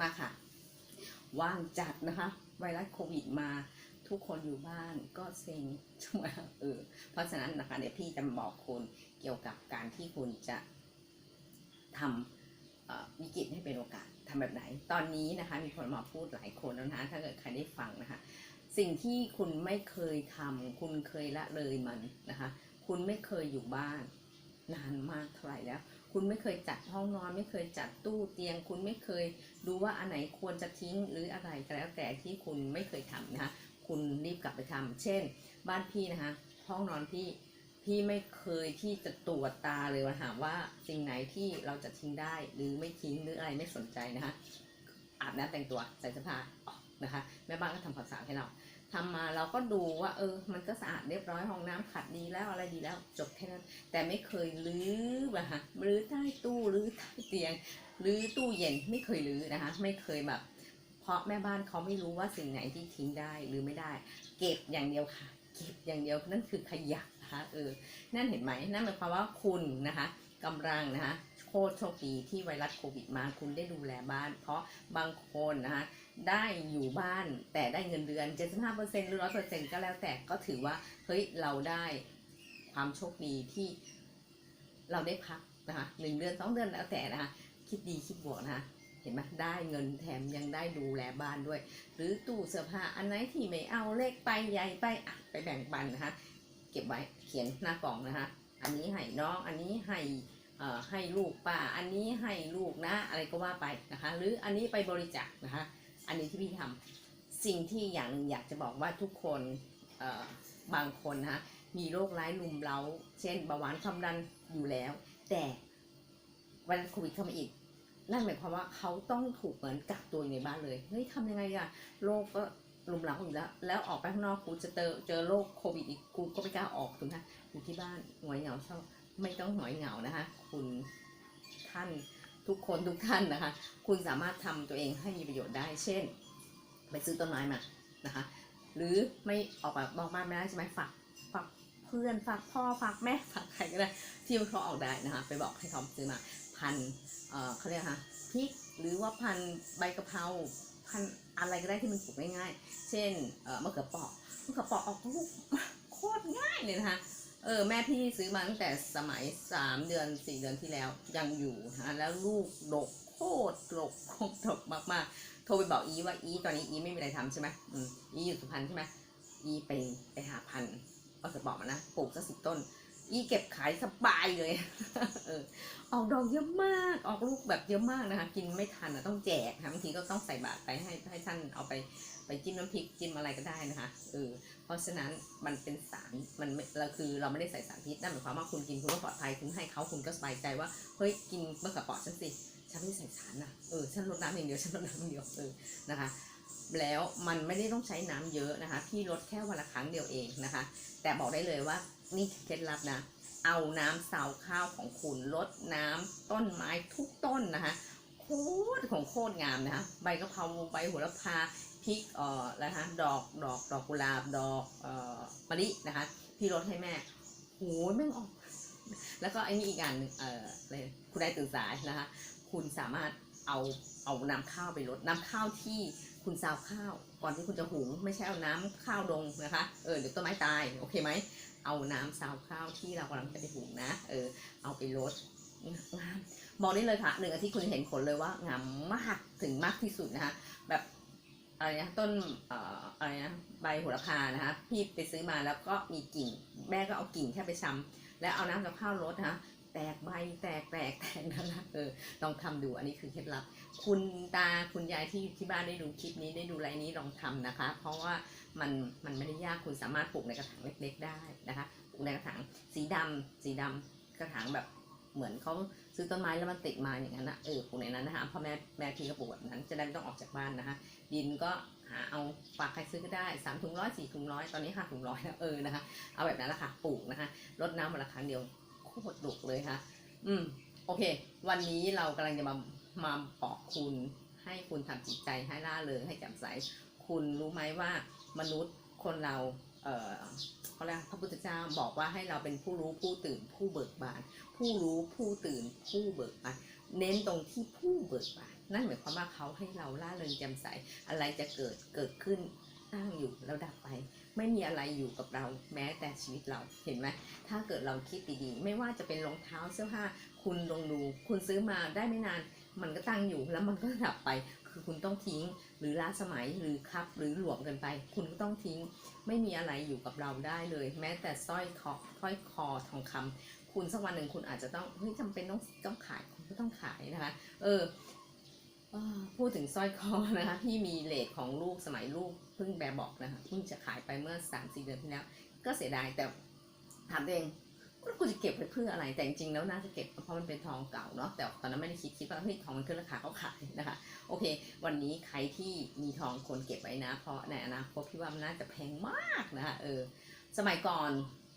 มาค่ะ ว่างจัดนะคะ ไวรัสโควิดมาทุกคนอยู่บ้านก็เซ็งใช่ไหมเออเพราะฉะนั้นนะคะเดี๋ยวพี่จะบอกคุณเกี่ยวกับการที่คุณจะทำวิกฤตให้เป็นโอกาสทำแบบไหน ตอนนี้นะคะมีคนมาพูดหลายคนแล้วนะคะถ้าเกิดใครได้ฟังนะคะ สิ่งที่คุณไม่เคยทำคุณเคยละเลยมันนะคะ คุณไม่เคยอยู่บ้านนานมากเท่าไหร่แล้ว คุณไม่เคยจัดห้องนอน ไม่เคยจัดตู้เตียง คุณไม่เคย ดูว่าอันไหนควรจะทิ้งหรืออะไรก็แล้วแต่ที่คุณไม่เคยทำนะคะคุณรีบกลับไปทำเช่น บ้านพี่นะคะ ห้องนอนพี่ พี่ไม่เคยที่จะตรวจตาเลยว่าหาว่าสิ่งไหนที่เราจะทิ้งได้หรือไม่ทิ้งหรืออะไรไม่สนใจนะคะ อาบน้ำแต่งตัวใส่เสื้อผ้าออกนะคะ แม่บ้านก็ทำความสะอาดให้เราทำมาเราก็ดูว่า เออ มันก็สะอาดเรียบร้อยห้องน้ำขัดดีแล้วอะไรดีแล้วจบแค่นั้น แต่ไม่เคยรื้อแบบฮะรื้อใต้ตู้รื้อใต้เตียง รื้อตู้เย็นไม่เคยรื้อนะคะ ไม่เคยแบบ เพราะแม่บ้านเขาไม่รู้ว่าสิ่งไหนที่ทิ้งได้หรือไม่ได้ เก็บอย่างเดียวค่ะ เก็บอย่างเดียวนั่นคือขยะนะคะเออนั่นเห็นไหมนั่นหมายความว่าคุณนะคะกำลังนะคะโคตรโชคดีที่ไวรัสโควิดมาคุณได้ดูแลบ้าน เพราะบางคนนะคะได้อยู่บ้านแต่ได้เงินเดือน 75%หรือ 100%ก็แล้วแต่ก็ถือว่าเฮ้ยเราได้ความโชคดีที่เราได้พักนะคะหนึ่งเดือนสองเดือนแล้วแต่นะคะ คิดดีคิดบวกนะคะเห็นไหมได้เงินแถมยังได้ดูแลบ้านด้วย หรือตู้เสื้อผ้าอันไหนที่ไม่เอาเล็กไปใหญ่ไปอะไปแบ่งปันนะคะเก็บไว้เขียนหน้ากล่องนะคะ อันนี้ให้น้องอันนี้ให้ให้ลูกป้าอันนี้ให้ลูกนะ อะไรก็ว่าไปนะคะ หรืออันนี้ไปบริจาคนะคะ อันนี้ที่พี่ทำสิ่งที่อย่างอยากจะบอกว่าทุกคนบางคนนะคะมีโรคร้ายลุมเร้า เช่นเบาหวานความดันอยู่แล้ว แต่ วันโควิดเข้ามาอีก นั่นหมายความว่าเขาต้องถูกเหมือนกักตัวอยู่ในบ้านเลยเฮ้ยทำยังไงอะโรคก็ลุมเร้าอยู่แล้วแล้วออกไปข้างนอกกูจะเจอเจอโรคโควิดอีกกูก็ไม่กล้าออกถูกไหมอยู่ที่บ้านหงอยเหงาเศร้าไม่ต้องหงอยเหงานะคะ คุณท่านทุกคนทุกท่านนะคะ คุณสามารถทำตัวเองให้มีประโยชน์ได้ เช่น ไปซื้อต้นไม้มานะคะ หรือไม่ออกแบบนอกบ้านไม่ได้ใช่ไหมฝากฝากเพื่อนฝากพ่อฝากแม่ฝากใครก็ได้ที่เขาออกได้นะคะ ไปบอกให้เขาซื้อมา พันเอ่อเขาเรียกค่ะพริกหรือว่าพันใบกะเพราพันอะไรก็ได้ที่มันปลูกง่ายๆ เช่นเอ่อมะเขือเปราะมะเขือเปราะออกลูกโคตรง่ายเลยนะคะเออแม่พี่ซื้อมาตั้งแต่สมัยสามเดือนสี่เดือนที่แล้วยังอยู่นะแล้วลูกดกโคตรดกโคตรดกมากๆ โทรไปบอกอีว่าอีตอนนี้อีไม่มีอะไรทำใช่ไหมอืมอีอยู่สุพรรณใช่ไหมอีไปไปหาพันธุ์เอาสปอร์มานะปลูกสักสิบต้น อีเก็บขายสบายเลยเออออกดอกเยอะมาก ออกลูกแบบเยอะมากนะคะ กินไม่ทันอะต้องแจกค่ะบางทีก็ต้องใส่บาตรไปให้ให้ท่านเอาไปไปจิ้มน้ำพริกจิ้มอะไรก็ได้นะคะเออเพราะฉะนั้นมันเป็นสารมันเราคือเราไม่ได้ใส่สารพิษนั่นหมายความว่าคุณกินคุณก็ปลอดภัยคุณให้เขาคุณก็สบายใจว่าเฮ้ยกินมะเขือเปราะฉันสิฉันไม่ใส่สารนะเออฉันลดน้ำอย่างเดียวฉันลดน้ำอย่างเดียวเออนะคะแล้วมันไม่ได้ต้องใช้น้ำเยอะนะคะ พี่ลดแค่วันละครั้งเดียวเองนะคะ แต่บอกได้เลยว่า นี่เคล็ดลับนะ เอาน้ำเสาข้าวของคุณลดน้ำต้นไม้ทุกต้นนะคะโคตรของโคตรงามนะคะใบกะเพราใบโหระพาพริกเอ่อนะคะดอกดอกดอกกุหลาบดอกเอ่อมะลินะคะ พี่ลดให้แม่โหแม่งออก แล้วก็ไอ้นี่อีกอย่างหนึ่งเอ่ออะไรคุณได้ตื่นสายนะคะ คุณสามารถเอาเอาน้ำข้าวไปลดน้ำข้าวที่คุณซาวข้าว ก่อนที่คุณจะหุงไม่ใช่เอาน้ำข้าวลงนะคะเออเดี๋ยวต้นไม้ตายโอเคไหม เอาน้ำซาวข้าวที่เรากำลังจะไปหุงนะ เออ เอาไปลดงามบอกได้เลยค่ะหนึ่งอาทิตย์คุณจะเห็นผลเลยว่างามมากถึงมากที่สุดนะคะแบบอะไรนะต้นเอ่ออะไรนะใบโหระพานะคะพี่ไปซื้อมาแล้วก็มีกิ่ง แม่ก็เอากิ่งแค่ไปชำแล้วเอาน้ำกับข้าวลดนะคะ แตกใบแตกแตกแตกนั่นนะเออลองทำดูอันนี้คือเคล็ดลับ คุณตาคุณยายที่ที่บ้านได้ดูคลิปนี้ได้ดูอะไรนี้ลองทำนะคะ เพราะว่ามันมันไม่ได้ยากคุณสามารถปลูกในกระถางเล็ก ๆ ได้นะคะปลูกในกระถางสีดำสีดำกระถางแบบเหมือนเขาซื้อต้นไม้แล้วมันติดมาอย่างนั้นนะเออปลูกในนั้นนะคะพ่อแม่แม่พี่ก็ปลูกแบบนั้น จะได้ไม่ต้องออกจากบ้านนะคะ ดินก็หาเอาฝากใครซื้อก็ได้สามถุงร้อยสี่ถุงร้อยตอนนี้ห้าถุงร้อยแล้วเออนะคะ เอาแบบนั้นแหละค่ะปลูกนะคะรดน้ำวันละครั้งเดียว โคตรดกเลยค่ะ อืม โอเค วันนี้เรากำลังจะมามาบอกคุณ ให้คุณทำจิตใจให้ล่าเริงให้แจ่มใส คุณรู้ไหมว่ามนุษย์คนเรา เออเขาเรียกพระพุทธเจ้าบอกว่าให้เราเป็นผู้รู้ผู้ตื่นผู้เบิกบาน ผู้รู้ผู้ตื่นผู้เบิกบานเน้นตรงที่ผู้เบิกบานนั่นหมายความว่าเขาให้เราล่าเริงแจ่มใสอะไรจะเกิดเกิดขึ้น ตั้งอยู่แล้วดับไป ไม่มีอะไรอยู่กับเราแม้แต่ชีวิตเราเห็นไหมถ้าเกิดเราคิดดีๆ ไม่ว่าจะเป็นรองเท้าเสื้อผ้า คุณลองดู คุณซื้อมาได้ไม่นาน มันก็ตั้งอยู่แล้วมันก็ดับไป คือคุณต้องทิ้ง หรือล้าสมัยหรือคับหรือหลวมกันไป คุณก็ต้องทิ้ง ไม่มีอะไรอยู่กับเราได้เลย แม้แต่สร้อยคอสร้อยคอทองคำคุณสักวันหนึ่งคุณอาจจะต้องเฮ้ยจำเป็นต้องต้องขายคุณก็ต้องขายนะคะ เออ พูดถึงสร้อยคอนะคะที่มีเลทของลูกสมัยลูกเพิ่งแบบบอกนะคะเพิ่งจะขายไปเมื่อสามสี่เดือนที่แล้ว ก็เสียดายแต่ถามตัวเองว่ากูจะเก็บไว้เพื่ออะไรแต่จริงๆแล้วน่าจะเก็บเพราะมันเป็นทองเก่าเนาะแต่ตอนนั้นไม่ได้คิดคิดว่าเฮ้ยทองมันขึ้นราคาเขาขายนะคะโอเค วันนี้ใครที่มีทองควรเก็บไว้นะ เพราะในอนาคตพี่ว่ามันน่าจะแพงมากนะคะเออสมัยก่อน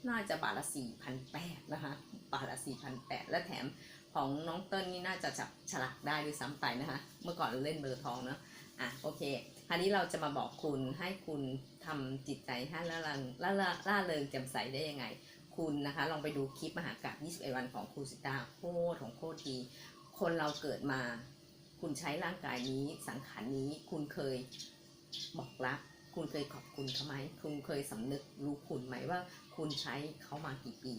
น่าจะบาทละสี่พันแปดนะคะบาทละสี่พันแปดและแถม ของน้องเติ้ลนี่น่าจะจับฉลากได้ด้วยซ้ำไปนะคะ เมื่อก่อนเราเล่นเบอร์ทองเนาะอะโอเคคราวนี้เราจะมาบอกคุณให้คุณทำจิตใจให้ล่าเริงล่าล่าล่าเริงแจ่มใสได้ยังไง คุณนะคะลองไปดูคลิปมหากาบ21 วันของครูสิตาโคตรของโคตรดีคนเราเกิดมา คุณใช้ร่างกายนี้สังขารนี้คุณเคยบอกรักคุณเคยขอบคุณเขาไหมคุณเคยสำนึกรู้คุณไหมว่า คุณใช้เขามากี่ปี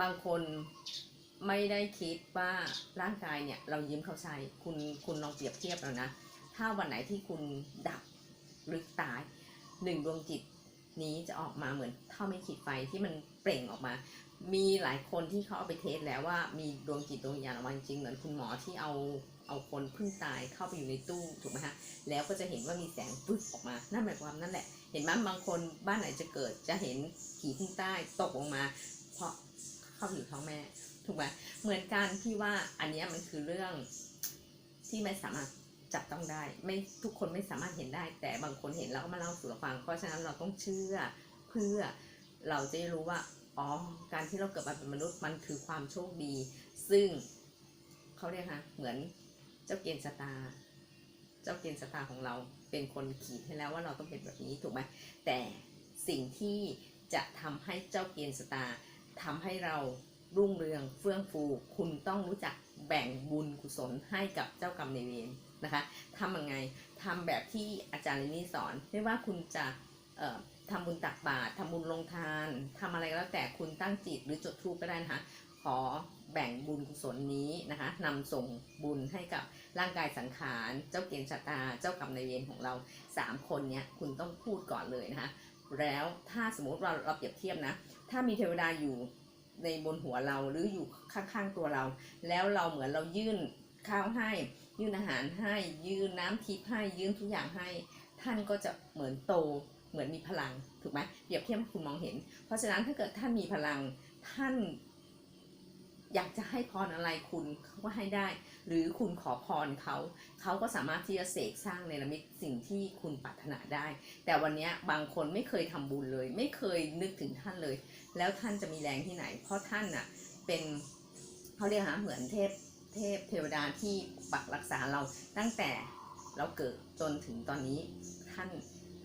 บางคน ไม่ได้คิดว่าร่างกายเนี่ยเรายืมเขาใช้คุณคุณลองเปรียบเทียบแล้วนะ ถ้าวันไหนที่คุณดับหรือตายหนึ่งดวงจิตนี้จะออกมาเหมือนเท่าไม่ขีดไฟที่มันเปล่งออกมา มีหลายคนที่เขาเอาไปเทสแล้วว่ามีดวงจิตดวงวิญาณออกมาจริงเหมือนคุณหมอที่เอาเอาคนเพิ่งตายเข้าไปอยู่ในตู้ถูกไหมฮะแล้วก็จะเห็นว่ามีแสงปึ๊บออกมา นั่นหมายความนั่นแหละ เห็นไหมบางคนบ้านไหนจะเกิดจะเห็นผีพึ่งใต้ตกลงมา เพราะเข้าอยู่ท้องแม่ ถูกไหมเหมือนกันที่ว่าอันนี้มันคือเรื่องที่ไม่สามารถจับต้องได้ ไม่ทุกคนไม่สามารถเห็นได้ แต่บางคนเห็นแล้วก็มาเล่าสู่เราฟัง เพราะฉะนั้นเราต้องเชื่อเพื่อเราจะได้รู้ว่าอ๋อการที่เราเกิดมาเป็นมนุษย์มันคือความโชคดี ซึ่งเขาเรียกฮะเหมือนเจ้าเกณฑ์ชะตา เจ้าเกณฑ์ชะตาของเราเป็นคนขีดให้แล้วว่าเราต้องเป็นแบบนี้ถูกไหมแต่สิ่งที่จะทำให้เจ้าเกณฑ์ชะตาทำให้เรา รุ่งเรืองเฟื่องฟู คุณต้องรู้จักแบ่งบุญกุศลให้กับเจ้ากรรมนายเวรนะคะทำยังไงทำแบบที่อาจารย์ลินี่สอน ไม่ว่าคุณจะทำบุญตักบาตรทำบุญลงทานทำอะไรก็แล้วแต่คุณตั้งจิตหรือจดธูปก็ได้นะคะขอแบ่งบุญกุศลนี้นะคะนำส่งบุญให้กับร่างกายสังขาร เจ้าเกณฑ์ชะตา เจ้ากรรมนายเวรของเราสามคนเนี้ยคุณต้องพูดก่อนเลยนะคะ แล้วถ้าสมมติเราเราเปรียบเทียบนะ ถ้ามีเทวดาอยู่ ในบนหัวเราหรืออยู่ข้างๆตัวเรา แล้วเราเหมือนเรายื่นข้าวให้ ยื่นอาหารให้ ยื่นน้ำทิพย์ให้ยื่นทุกอย่างให้ ท่านก็จะเหมือนโตเหมือนมีพลังถูกไหมเปรียบเทียบให้คุณมองเห็น เพราะฉะนั้นถ้าเกิดท่านมีพลังท่าน อยากจะให้พรอะไรคุณเขาก็ให้ได้ หรือคุณขอพรเขาเขาก็สามารถที่จะเสกสร้างในระมิตสิ่งที่คุณปรารถนาได้ แต่วันนี้บางคนไม่เคยทำบุญเลย ไม่เคยนึกถึงท่านเลย แล้วท่านจะมีแรงที่ไหน เพราะท่านน่ะเป็นเขาเรียกฮะเหมือนเทพเทพเทวดาที่ปักรักษาเราตั้งแต่เราเกิดจนถึงตอนนี้ท่าน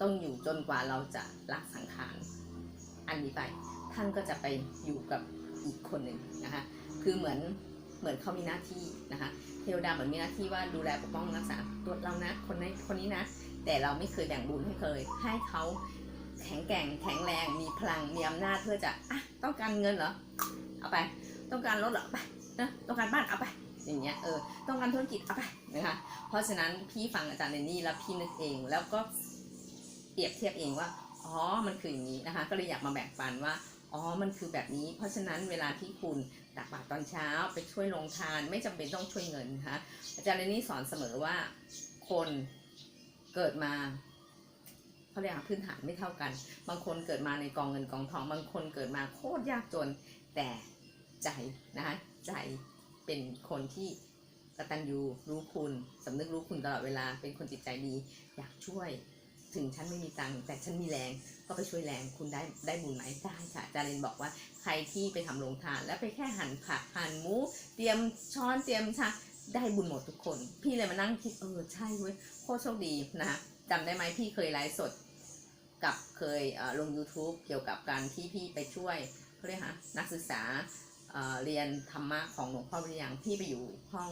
ต้องอยู่จนกว่าเราจะละสังขารอันนี้ไป ท่านก็จะไปอยู่กับอีกคนหนึ่งนะคะ คือเหมือนเหมือนเขามีหน้าที่นะคะเทวดาเหมือนมีหน้าที่ว่าดูแลปกป้องรักษาตัวเรานะคนนี้คนนี้นะ แต่เราไม่เคยแบ่งบุญให้เคย ให้เขาแข็งแกร่งแข็งแรงมีพลังมีอำนาจเพื่อจะอะต้องการเงินเหรอเอาไป ต้องการรถเหรอไปนะต้องการบ้านเอาไปอย่างเงี้ยเออต้องการธุรกิจเอาไปนะคะเพราะฉะนั้นพี่ฟังอาจารย์เนนี่แล้วพี่นึกเองแล้วก็เปรียบเทียบเองว่าอ๋อมันคืออย่างนี้นะคะ ก็เลยอยากมาแบ่งปันว่าอ๋อมันคือแบบนี้ เพราะฉะนั้นเวลาที่คุณ ตักบาตรตอนเช้าไปช่วยลงทานไม่จำเป็นต้องช่วยเงินนะคะอาจารย์เรนนี่สอนเสมอว่าคนเกิดมาเขาเรียกว่าพื้นฐานไม่เท่ากัน บางคนเกิดมาในกองเงินกองทอง บางคนเกิดมาโคตรยากจนแต่ใจนะคะใจเป็นคนที่กตัญญูรู้คุณสำนึกรู้คุณตลอดเวลาเป็นคนจิตใจดีอยากช่วย ถึงฉันไม่มีตังค์แต่ฉันมีแรงก็ไปช่วยแรงคุณได้ได้บุญไหมได้ค่ะอาจารย์เรนบอกว่าใครที่ไปทำโรงทาน แล้วไปแค่หั่นผักหั่นหมูเตรียมช้อนเตรียมชาได้บุญหมดทุกคน พี่เลยมานั่งคิดเออใช่เว้ยโคตรโชคดีนะจำได้ไหมพี่เคยไลฟ์สด กับเคยเลง YouTube เกี่ยวกับการที่พี่ไปช่วยเขาเรียกฮะนักศึกษาเเรียนธรรมะของหลวงพ่อวิริยังพี่ไปอยู่ห้อง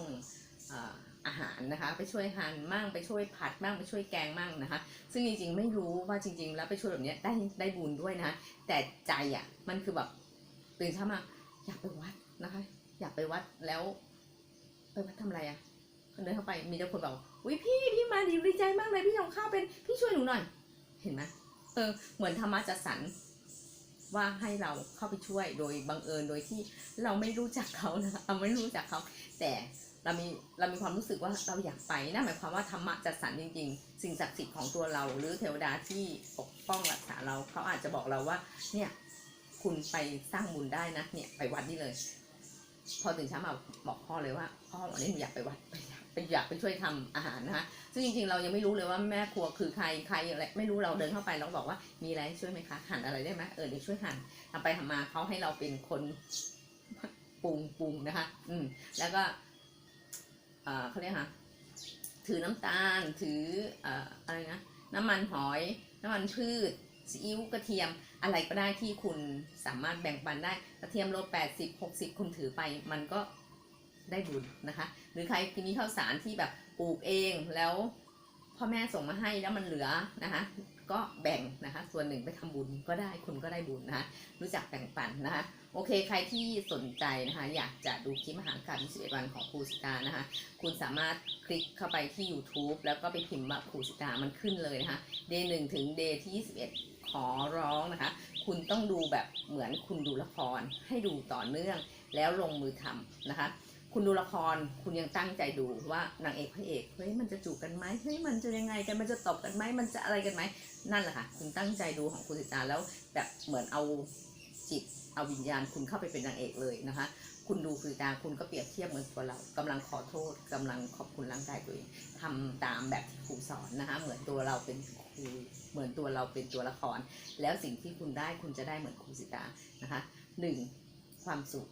อาหารนะคะ ไปช่วยหั่นมั่งไปช่วยผัดมั่งไปช่วยแกงมั่งนะคะ ซึ่งจริงๆไม่รู้ว่าจริง ๆ แล้วไปช่วยแบบนี้ได้ได้บุญด้วยนะะแต่ใจอะมันคือแบบตื่นเช้ามาอยากไปวัดนะคะ อยากไปวัดแล้ว ไปวัดทำอะไรอะเดินเข้าไปมีแต่คนบอกอุ้ยพี่พี่มาดีดีใจมากเลยพี่ทำข้าวเป็นพี่ช่วยหนูหน่อย เห็นไหมเออเหมือนธรรมะจัดสรรว่าให้เราเข้าไปช่วยโดยบังเอิญโดยที่เราไม่รู้จักเขานะะเราไม่รู้จักเขา แต่ เรามีเรามีความรู้สึกว่าเราอยากไปนั่นหมายความว่าธรรมะจัดสรรจริง ๆ สิ่งศักดิ์สิทธิ์ของตัวเรา หรือเทวดาที่ปกป้องรักษาเราเขาอาจจะบอกเราว่า เนี่ยคุณไปสร้างบุญได้นะเนี่ยไปวัดนี่เลย พอตื่นเช้ามาบอกพ่อเลยว่าพ่อวันนี้หนูอยากไปวัดไปอยากไปอยากไปช่วยทำอาหารนะคะซึ่งจริงๆ เรายังไม่รู้เลยว่าแม่ครัวคือใครใครอะไรไม่รู้เราเดินเข้าไปเราบอกว่ามีอะไรช่วยไหมคะหั่นอะไรได้ไหมเออเดี๋ยวช่วยหั่นทำไปทำมาเขาให้เราเป็นคนปรุงปรุงนะคะ อืมแล้วก็ เออเขาเรียกค่ะถือน้ำตาล ถืออะไรนะน้ำมันหอย น้ำมันพืชซีอิ๊วกระเทียมอะไรก็ได้ที่คุณสามารถแบ่งปันได้กระเทียมโลแปดสิบหกสิบคุณถือไปมันก็ได้บุญนะคะ หรือใครมีข้าวสารที่แบบปลูกเองแล้วพ่อแม่ส่งมาให้แล้วมันเหลือนะคะ ก็แบ่งนะคะ ส่วนหนึ่งไปทำบุญก็ได้คุณก็ได้บุญนะคะ รู้จักแบ่งปันนะคะ โอเค ใครที่สนใจนะคะ อยากจะดูคลิปมหากาศ21 วันของครูสิตานะคะ คุณสามารถคลิกเข้าไปที่ YouTube แล้วก็ไปพิมพ์ว่าครูสิตามันขึ้นเลยนะคะ day 1ถึง day ที่ 21 ขอร้องนะคะ คุณต้องดูแบบเหมือนคุณดูละครให้ดูต่อเนื่องแล้วลงมือทำนะคะ คุณดูละครคุณยังตั้งใจดูว่านางเอกพระเอกเฮ้ยมันจะจูบกันไหมเฮ้ยมันจะยังไงกันมันจะตบกันไหมมันจะอะไรกันไหมนั่นแหละค่ะคุณตั้งใจดูของคุณสิตาแล้วแบบเหมือนเอาจิตเอาวิญญาณคุณเข้าไปเป็นนางเอกเลยนะคะ คุณดูคือตาคุณก็เปรียบเทียบเหมือนตัวเรากำลังขอโทษกำลังขอบคุณร่างกายตัวเองทำตามแบบที่ครูสอนนะคะ เหมือนตัวเราเป็นครูเหมือนตัวเราเป็นตัวละคร แล้วสิ่งที่คุณได้คุณจะได้เหมือนครูสิตานะคะหนึ่ง ความสุข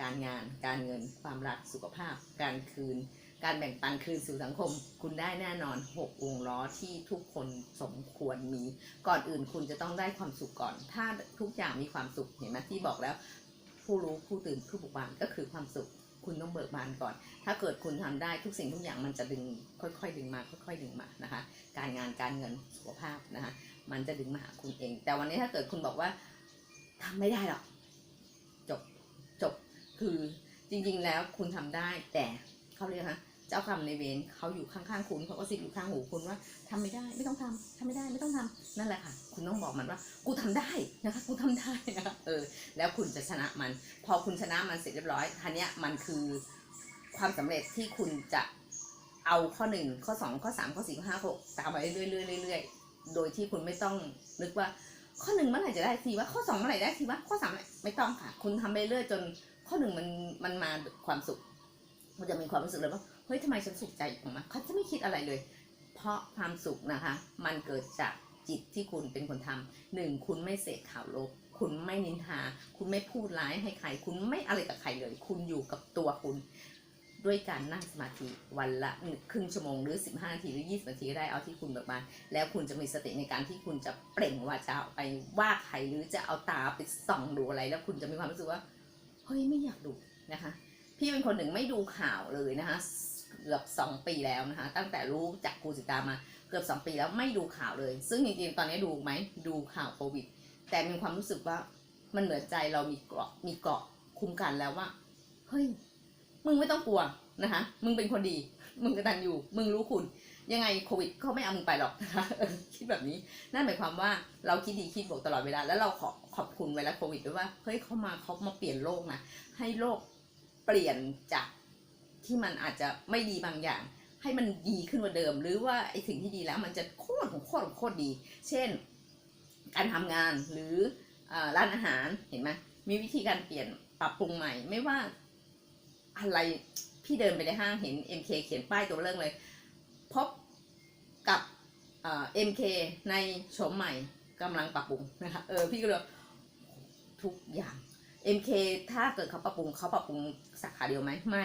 การงาน การเงิน ความรัก สุขภาพ การคืน การแบ่งปันคืนสู่สังคม คุณได้แน่นอนหกวงล้อที่ทุกคนสมควรมี ก่อนอื่นคุณจะต้องได้ความสุขก่อน ถ้าทุกอย่างมีความสุข เห็นไหมที่บอกแล้ว ผู้รู้ผู้ตื่นผู้บุกบานก็คือความสุข คุณต้องเบิกบานก่อน ถ้าเกิดคุณทำได้ทุกสิ่งทุกอย่างมันจะดึงค่อยๆ ดึงมา ค่อยๆ ดึงมานะคะ การงานการเงินสุขภาพนะคะมันจะดึงมาหาคุณเอง แต่วันนี้ถ้าเกิดคุณบอกว่าทำไม่ได้หรอก คือจริงๆแล้วคุณทำได้แต่เขาเรียกนะเจ้ากรรมในเวรเขาอยู่ข้างๆคุณเขาก็สิอยู่ข้างหูคุณว่าทำไม่ได้ไม่ต้องทำทำไม่ได้ไม่ต้องทำนั่นแหละค่ะ คุณต้องบอกมันว่า กูทำได้นะคะกูทำได้นะคะเออ แล้วคุณจะชนะมัน พอคุณชนะมันเสร็จเรียบร้อยทันเนี้ยมันคือความสำเร็จที่คุณจะเอาข้อหนึ่งข้อสองข้อสามข้อสี่ข้อห้าข้อหกตามไปเรื่อยๆเรื่อยๆโดยที่คุณไม่ต้องนึกว่าข้อหนึ่งเมื่อไหร่จะได้ทีว่าข้อสองเมื่อไหร่ได้ทีว่าข้อสามไม่ต้องค่ะ คุณทำไปเรื่อยจน ข้อหนึ่งมันมันมาความสุข มันจะมีความรู้สึกเลยว่าเฮ้ยทำไมฉันสุขใจออกมาเขาจะไม่คิดอะไรเลย เพราะความสุขนะคะ มันเกิดจากจิตที่คุณเป็นคนทำหนึ่งคุณไม่เสพข่าวลบ คุณไม่นินทา คุณไม่พูดร้ายให้ใคร คุณไม่อะไรกับใครเลย คุณอยู่กับตัวคุณ ด้วยการนั่งสมาธิวันละครึ่งชั่วโมงหรือ 15 นาทีหรือ 20 นาทีได้เอาที่คุณเบิกบานแล้วคุณจะมีสติในการที่คุณจะเปล่งวาจาไปว่าใครหรือจะเอาตาไปส่องดูอะไร แล้วคุณจะมีความรู้สึกว่า เฮ้ยไม่อยากดูนะคะ พี่เป็นคนหนึ่งไม่ดูข่าวเลยนะคะเกือบสองปีแล้วนะคะ ตั้งแต่รู้จักครูสิตามาเกือบสองปีแล้วไม่ดูข่าวเลย ซึ่งจริงๆตอนนี้ดูไหมดูข่าวโควิด แต่มีความรู้สึกว่ามันเหมือนใจเรามีเกราะมีเกราะคุ้มกันแล้วว่าเฮ้ยมึงไม่ต้องกลัวนะคะ มึงเป็นคนดี มึงกตันอยู่ มึงรู้คุณ ยังไงโควิดเขาไม่เอามึงไปหรอกนะคะคิดแบบนี้นั่นหมายความว่าเราคิดดีคิดบวกตลอดเวลา แล้วเราขอขอบคุณไวรัสโควิดด้วยว่าเฮ้ยเขามาเขามาเปลี่ยนโลกนะให้โลกเปลี่ยนจากที่มันอาจจะไม่ดีบางอย่าง ให้มันดีขึ้นกว่าเดิม หรือว่าไอ้สิ่งที่ดีแล้วมันจะโคตรของโคตรของโคตรดี เช่น การทำงานหรืออร้านอาหารเห็นไหมมีวิธีการเปลี่ยนปรับปรุงใหม่ ไม่ว่าอะไรพี่เดินไปในห้างเห็น MK เขียนป้ายตัวเรื่องเลย พบกับเอ็มเคในโฉมใหม่กำลังปรับปรุงนะคะเออพี่ก็เลยทุกอย่าง MK ถ้าเกิดเขาปรับปรุงเขาปรับปรุงสาขาเดียวไหมไม่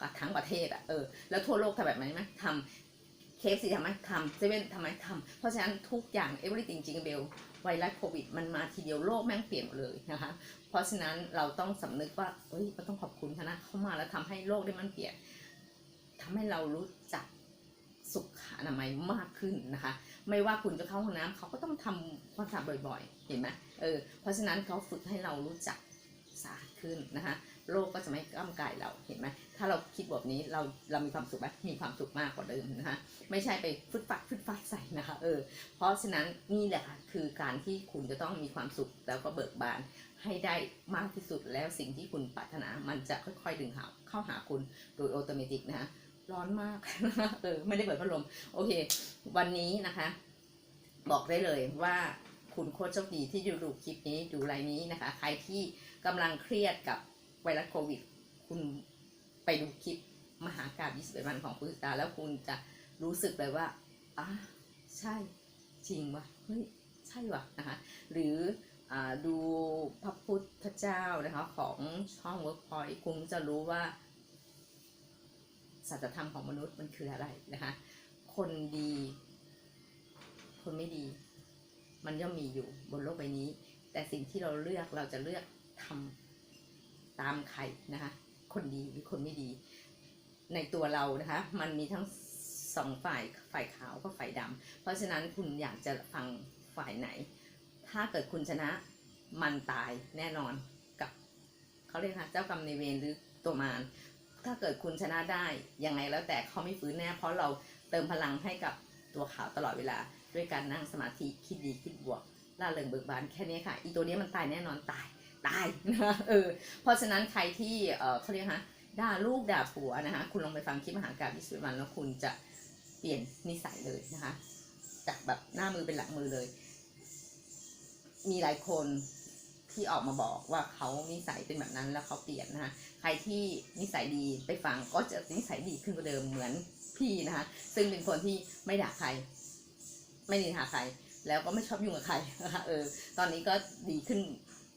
กทั้งประเทศอะเออแล้วทั่วโลกทำแบบไหนไหมทำเคฟซีทำไหมทำเซเว่นทำไหมทำเพราะฉะนั้นทุกอย่าง everything จริงเบลไวรัสโควิดมันมาทีเดียวโลกแม่งเปลี่ยนหมดเลยนะคะ เพราะฉะนั้นเราต้องสำนึกว่าเอ้ยเราต้องขอบคุณเขานะเขามาแล้วทำให้โลกได้มันเปลี่ยนทำให้เรารู้จัก สุขอนามัยมากขึ้นนะคะ ไม่ว่าคุณจะเข้าห้องน้ำเขาก็ต้องทำความสะอาดบ่อยๆ เห็นไหมเออเพราะฉะนั้นเขาฝึกให้เรารู้จักสะอาดขึ้นนะคะโรคก็จะไม่กล้ำกายเราเห็นไหมถ้าเราคิดแบบนี้เราเรามีความสุขไหมมีความสุขมากกว่าเดิมนะคะไม่ใช่ไปฟึดฟัดฟึดฟัดใส่นะคะเออเพราะฉะนั้นนี่แหละค่ะคือการที่คุณจะต้องมีความสุขแล้วก็เบิกบานให้ได้มากที่สุดแล้วสิ่งที่คุณปรารถนามันจะค่อยๆดึงหาเข้าหาคุณโดยอัตโนมัตินะคะ ร้อนมาก เออ ไม่ได้เปิดพัดลม โอเค วันนี้นะคะ บอกได้เลยว่าคุณโคตรโชคดีที่ดูดูคลิปนี้ดูไลน์นี้นะคะ ใครที่กำลังเครียดกับไวรัสโควิด คุณไปดูคลิปมหากาบ21วันของคุณสิตาแล้วคุณจะรู้สึกเลยว่าอะใช่จริงวะเฮ้ยใช่วะนะคะ หรืออดูพระพุทธเจ้านะคะของช่อง Workpoint คุณจะรู้ว่า สัจธรรมของมนุษย์มันคืออะไรนะคะ คนดี คนไม่ดี มันย่อมมีอยู่บนโลกใบนี้ แต่สิ่งที่เราเลือกเราจะเลือกทำตามใครนะคะ คนดีหรือคนไม่ดี ในตัวเรานะคะ มันมีทั้งสองฝ่ายฝ่ายขาวกับฝ่ายดำเพราะฉะนั้นคุณอยากจะฟังฝ่ายไหน ถ้าเกิดคุณชนะมันตายแน่นอนกับเขาเรียกค่ะเจ้ากรรมในเวรหรือตัวมาร ถ้าเกิดคุณชนะได้ยังไงแล้วแต่เขาไม่ฟื้นแน่เพราะเราเติมพลังให้กับตัวขาวตลอดเวลา ด้วยการนั่งสมาธิคิดดีคิดบวกล่าเริงเบิกบานแค่นี้ค่ะ อีตัวนี้มันตายแน่นอนตายตายนะเออเพราะฉะนั้นใครที่เออเขาเรียกฮะด่าลูกด่าผัวนะคะคุณลองไปฟังคลิปมหากาบวิสุทธิวันแล้วคุณจะเปลี่ยนนิสัยเลยนะคะจากแบบหน้ามือเป็นหลังมือเลย มีหลายคน ที่ออกมาบอกว่าเขานิสัยเป็นแบบนั้นแล้วเขาเปลี่ยนนะคะใครที่นิสัยดีไปฟังก็จะนิสัยดีขึ้นกว่าเดิมเหมือนพี่นะคะซึ่งเป็นคนที่ไม่ด่าใคร ไม่นินทาใคร แล้วก็ไม่ชอบยุ่งกับใครนะคะเออตอนนี้ก็ดีขึ้น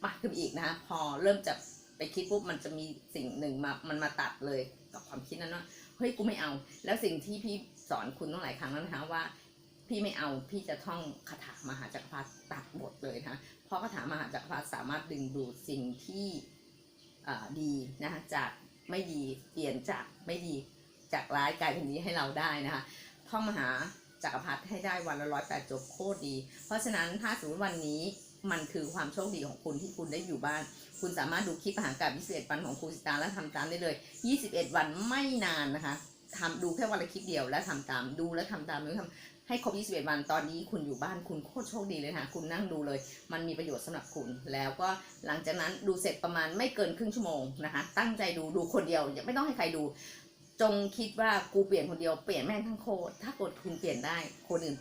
มากขึ้นอีกนะคะพอเริ่มจะไปคิดปุ๊บมันจะมีสิ่งหนึ่งมามันมาตัดเลยกับความคิดนั้นว่าเฮ้ยกูไม่เอา แล้วสิ่งที่พี่สอนคุณต้องหลายครั้งแล้วนะคะว่าพี่ไม่เอาพี่จะท่องคาถามหาจักรพรรดิตัดบทเลยนะคะ เพราะคาถามหาจักรพรรดิสามารถดึงดูดสิ่งที่ดีนะคะจากไม่ดีเปลี่ยนจากไม่ดีจากร้ายกลายเป็นดีให้เราได้นะคะท่องมหาจักรพรรดิให้ได้วันละร้อยแปดจบโคตรดี เพราะฉะนั้นถ้าสมมติวันนี้มันคือความโชคดีของคุณที่คุณได้อยู่บ้าน คุณสามารถดูคลิปมหากาบ21วันของครูสิตาและทำตามได้เลย 21 วันไม่นานนะคะทำดูแค่วันละคลิปเดียวแล้วทำตามดูแล้วทำตามดูทำ ให้ครบ21 วันตอนนี้คุณอยู่บ้านคุณโคตรโชคดีเลยนะคะคุณนั่งดูเลย มันมีประโยชน์สำหรับคุณ แล้วก็หลังจากนั้นดูเสร็จประมาณไม่เกินครึ่งชั่วโมงนะคะ ตั้งใจดูดูคนเดียวอย่าไม่ต้องให้ใครดู จงคิดว่ากูเปลี่ยนคนเดียวเปลี่ยนแม่งทั้งโคตรถ้ากดคุณเปลี่ยนได้คนอื่น